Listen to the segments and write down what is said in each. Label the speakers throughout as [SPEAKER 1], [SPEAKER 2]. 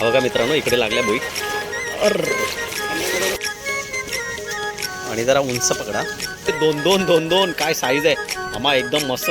[SPEAKER 1] बघा मित्रांनो इकडे लागल्या बोई. आणि जरा उंच पकडा. ते दोन दोन दोन दोन काय साईज आहे? आम्हा एकदम मस्त.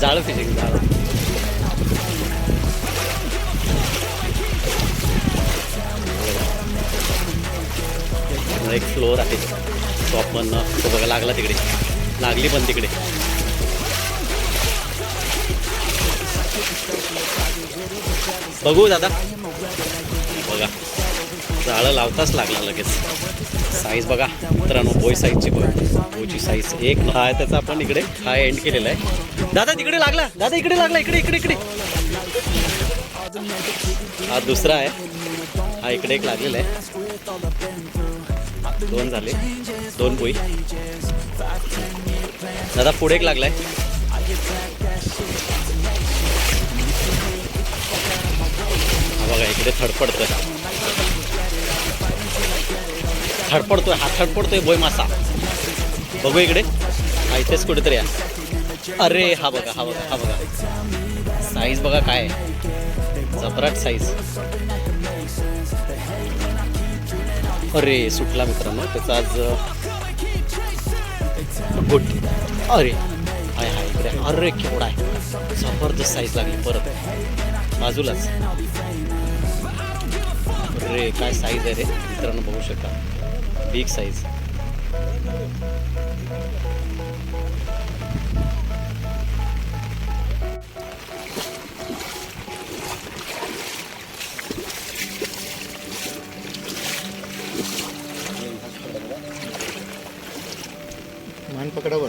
[SPEAKER 1] जाळं फिशिंग जाळं. एक फ्लोअर आहे. तो आपण तो बघा लागला तिकडे. लागली पण तिकडे. बघू दादा. बघा. जाळं लावताच लागला लगेच. साईज बघा. मित्रांनो बोय साईजची बघा बांबूची साईज एक. हा आहे त्याचा आपण इकडे हा एंड केलेला आहे. दादा तिकडे लागला. दादा इकडे लागला. इकडे इकडे इकडे. हा दुसरा आहे. हा इकडे एक लागलेला आहे. दोन झाले. दोन पोई दादा पुढे एक लागलाय. बघा इकडे थडपडतोय थडपडतोय हा थडपडतोय बोय मासा. बघू इकडे. हा इथेच कुठेतरी या अरे हा बघा हा बघा हा बघा. साईज बघा काय आहे. जबराट साईज अरे सुटला मित्रांनो. त्याचा आज गुड अरे हाय हाय इकडे. अरे केवढा आहे. जबरदस्त साईज लागली परत. बाजूलाच. अरे काय साईज आहे रे? मित्रांनो बघू शकता. बिग साईज
[SPEAKER 2] मान पकडावर.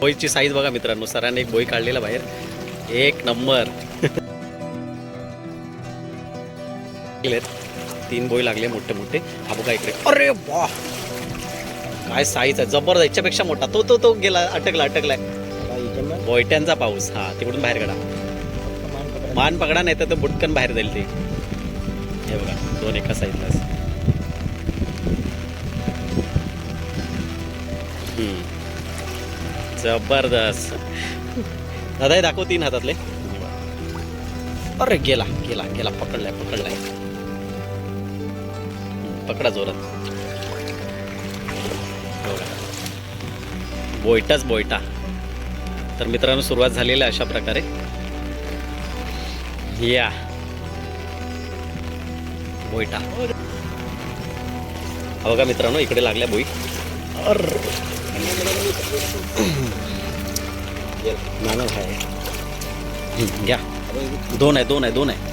[SPEAKER 1] बोईची साईज बघा मित्रांनो सरांनी एक बोई काढलेला बाहेर. एक नंबर आहेत. तीन बोई लागले मोठे मोठे. हा बघा इकडे. अरे वा! काय साईज आहे. जबरदस्त. याच्यापेक्षा मोठा. तो तो तो गेला. अटकला अटकलाय. बोयट्यांचा पाऊस. हा तिकडून बाहेर काढा. मान पकडा नाही तर तो बुटकन बाहेर जाईल ते. हे बघा दोन एका साईडला जबरदस्त. दादा हे दाखव तीन हातातले. अरे गेला गेला गेला. पकडलाय पकडलाय. पकडा जोरात. बोयटाच बोयटा. तर मित्रांनो सुरुवात झालेली आहे अशा प्रकारे. या. बोयटा. हा बघा मित्रांनो इकडे लागल्या बोई. अर. नाना आहे घ्या. दोन आहे दोन आहे दोन आहे.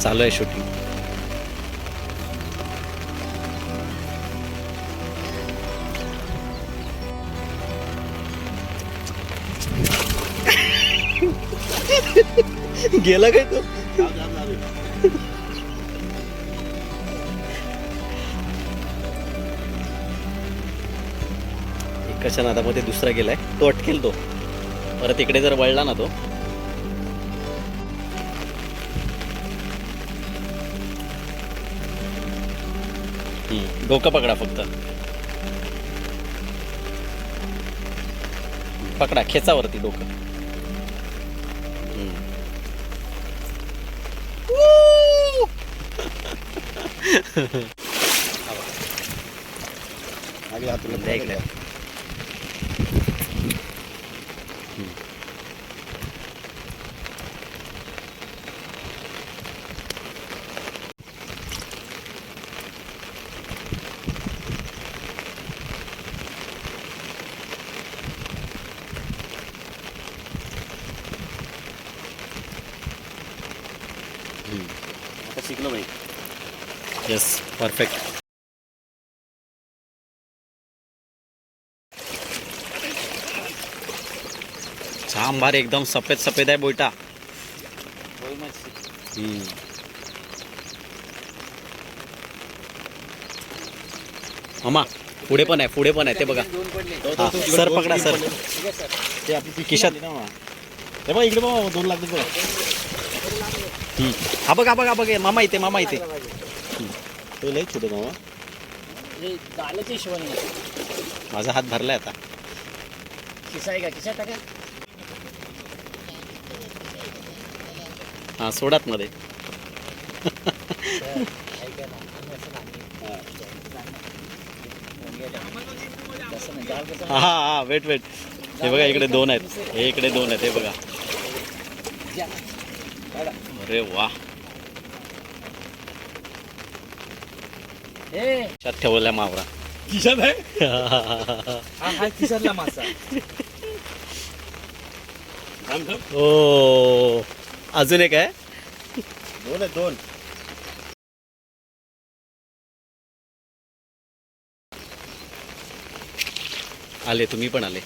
[SPEAKER 1] चालू आहे शूटिंग गेला काय तो? एक कशा नादामध्ये दुसरा गेलाय. तो अटकेल तो. परत इकडे जर वळला ना तो. डोकं पकडा फक्त. पकडा खेचावरती डोकं.
[SPEAKER 2] आगे हात
[SPEAKER 1] येस परफेक्ट छान भारी एकदम सफ़ेद सफ़ेद है बोयटा हम्म. मामा पुढे पण आहे पुढे पण आहे ते बघा हा, सर पकडा सर
[SPEAKER 2] ते. झाली ना मा. इकडे बघ दोन लागले बघ
[SPEAKER 1] हम्म. हा बघा बघा बघा मामा इथे मामा इथे
[SPEAKER 2] ते लय छोटे मामा.
[SPEAKER 3] झाल्याच्या हिशोबाने
[SPEAKER 1] माझा हात भरलाय आता.
[SPEAKER 3] खिसा आहे का? खिसा टाका.
[SPEAKER 1] हा सोडात मध्ये.
[SPEAKER 3] ऐका ना आम्ही असं नाही तसं नाही जाळ कसं
[SPEAKER 1] हा हा हा वेट वेट हे बघा इकडे दोन आहेत. हे इकडे दोन आहेत हे बघा. अरे वा. त्यात ठेवला मावरा.
[SPEAKER 2] खिशात आहे?
[SPEAKER 3] हा हा खिसातला मासा.
[SPEAKER 1] ओ अजून एक आहे?
[SPEAKER 2] दोन आहे दोन.
[SPEAKER 1] आले तुम्ही पण आले.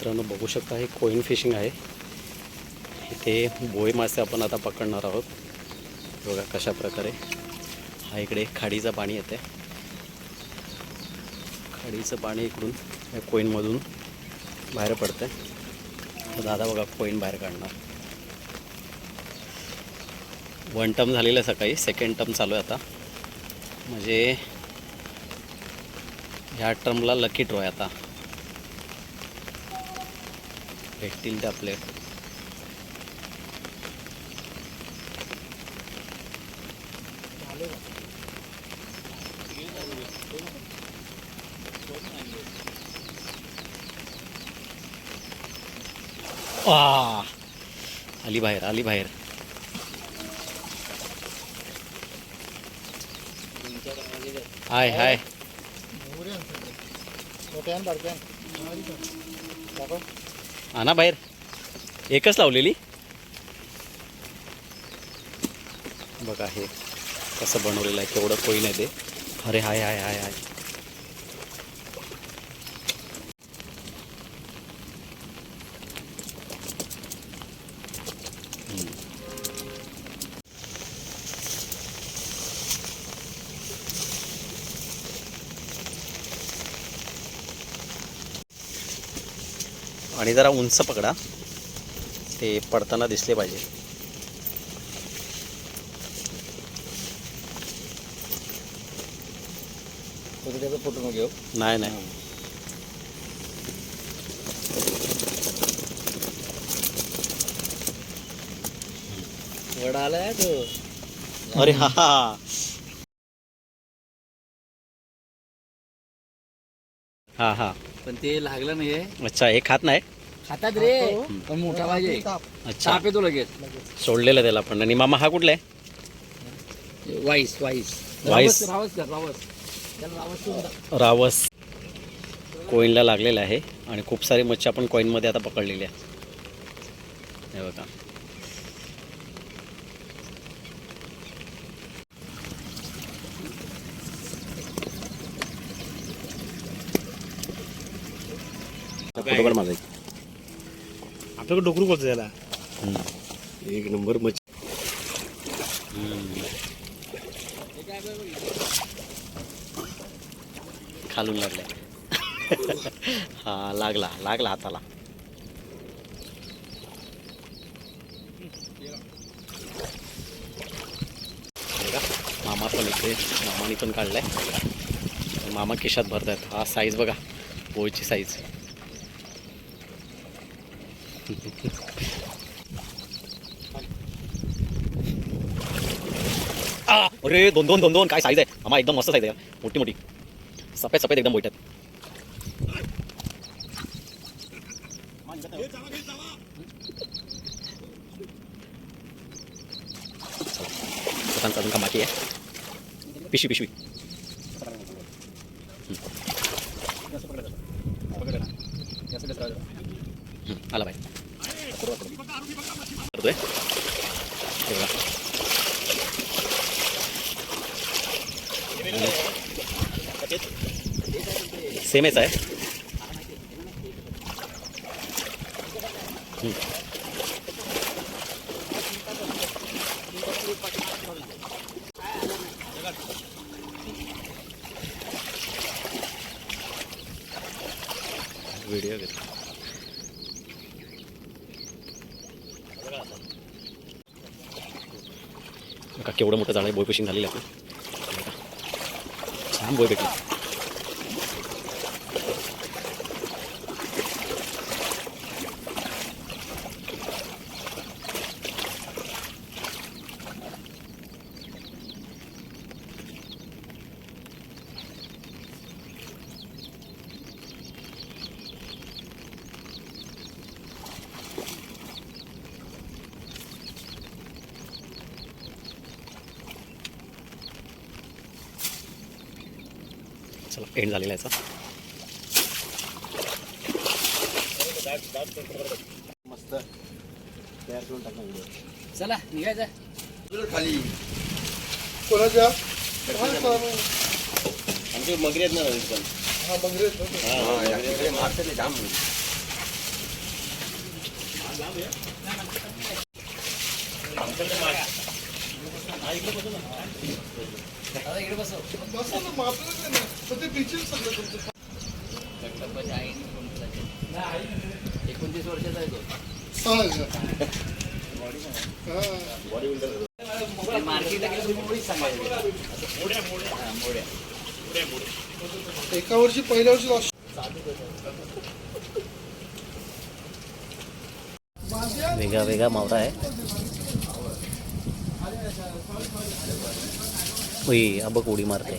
[SPEAKER 1] मित्रांनो बघू शकता हे कोईन फिशिंग आहे. इथे बोई मासे आपण आता पकडणार आहोत. बघा कशा प्रकारे. हा इकडे खाडीचं पाणी येते खाडीचं पाणी इकडून या कोईनमधून बाहेर पडतं आहे दादा बघा कोईन बाहेर काढणार. वन टर्म झालेलं आहे सकाळी सेकंड टर्म चालू आहे आता. म्हणजे ह्या टर्मला लकी ड्रॉ आहे आता. भेटतील ते आपले. आली बाहेर आली बाहेर. हाय हाय.
[SPEAKER 2] मोठ्या आणि बारक्या
[SPEAKER 1] आणा बाहेर. एकच लावलेली. बघा हे कसं बनवलेलं आहे केवढं कोई नाही ते. अरे हाय हाय हाय हाय. आणि जरा उंच पकडा. ते पडताना दिसले पाहिजे.
[SPEAKER 2] फोटो घेऊ?
[SPEAKER 1] नाही नाही.
[SPEAKER 3] वडा आलाय तो.
[SPEAKER 1] अरे हा हा. हा हा.
[SPEAKER 3] पण ते लागलं नाही
[SPEAKER 1] अच्छा हे खात नाही?
[SPEAKER 3] खातात रे पण मोठा पाहिजे.
[SPEAKER 1] अच्छा
[SPEAKER 3] ताप येतो लगेच.
[SPEAKER 1] सोडलेलं त्याला पण. आणि मामा हा कुठला आहे?
[SPEAKER 3] Vice vice.
[SPEAKER 1] वाईस.
[SPEAKER 3] रावस कर रावस. त्याला रावस.
[SPEAKER 1] रावस. कोईनला लागलेला आहे. आणि खूप सारी मच्छी आपण कॉईनमध्ये आता पकडलेली आहे. हे बघा.
[SPEAKER 2] फोटो काढ माझा आपल्याकडे डोकरू बोलतो त्याला. एक नंबर मच्छी.
[SPEAKER 1] खालून लागलाय हा लागला लागला हाताला? मामा पण इकडे मामाने पण काढलाय. मामा खिशात भरतायत. हा साईज बघा पोळीची साईज आ, अरे दोन दोन दोन दोन काय साईज आहे? मामा एकदम मस्त साईज आहे. मोठी मोठी. सफेद सफेद एकदम बैठत अजून का बाकी आहे? पिशवी पिशवी. आला बाय करतोय हे। सेमच आहे हं. व्हिडिओ घेतो का केवढं मोठं झाड आहे बोय झालेलं झालेली आहे. आपली छान बोय भेटली. चला एंड झालेला याचा.
[SPEAKER 2] मस्त. तयार करून टाकणार व्हिडिओ
[SPEAKER 3] चला निघायचं
[SPEAKER 2] खाली.
[SPEAKER 4] कोणाच्या?
[SPEAKER 2] आमचे मगरी आहेत ना पण
[SPEAKER 4] हा
[SPEAKER 2] हा मारते ते जाम.
[SPEAKER 3] इकडे बसव.
[SPEAKER 4] मारतच नाही ना पण ते बिचेस सगळं तुमचं.
[SPEAKER 3] गणपती आई एकोणतीस वर्षाचा आहे तो.
[SPEAKER 4] सांगायचं
[SPEAKER 3] ते मार्केटला गेलं तुम्ही मुळीच सांगायचं मोड्या
[SPEAKER 4] एका वर्षी पहिल्या वर्षी लॉस.
[SPEAKER 1] वेगळा वेगळा मावरा आहे. उई अब उडी मारते